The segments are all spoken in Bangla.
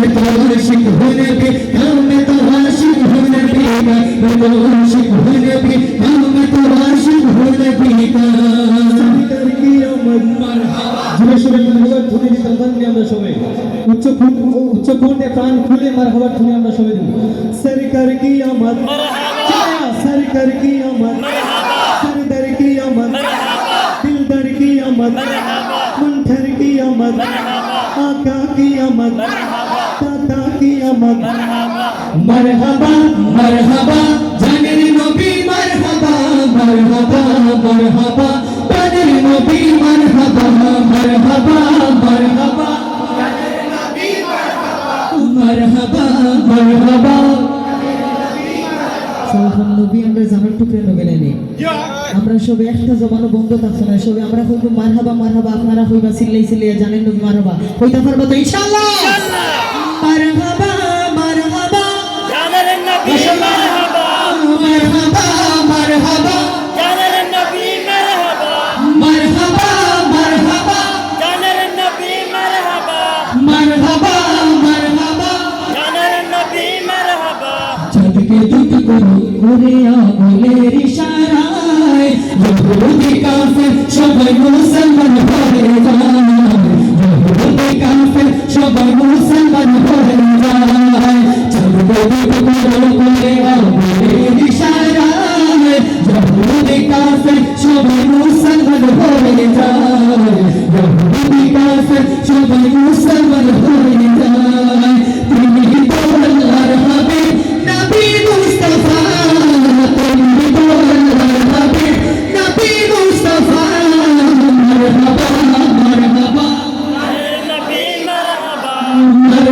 متوجه عشق ہونے پہ دل میں تو عاشق ہونے پہ متوجہ عشق ہونے پہ دل میں تو عاشق ہونے پہ উচ্চ উচ্চ কোণে মন ঠর কি আমার আকা কি আমার ডাকি আমরা। টুকরে নবী আমরা সবে একটা জমানো বন্ধ থাকছে না। সবে আমরা হইব মারহাবা মারহাবা, আপনারা হইবা সিল্লাই সিল্লাই জানেন নবী মারহাবা। হইতে পারব তো ইনশাআল্লাহ? দুটি করো করে আঙুলের ইশারায় সবাই মুসলমান হয়ে।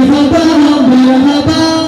مرحبا مرحبا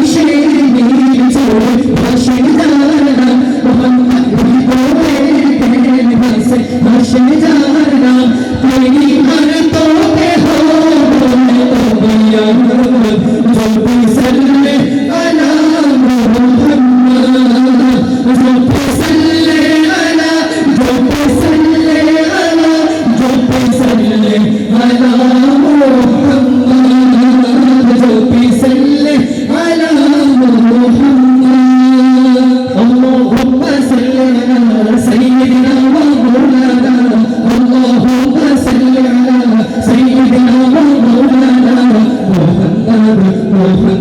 hombre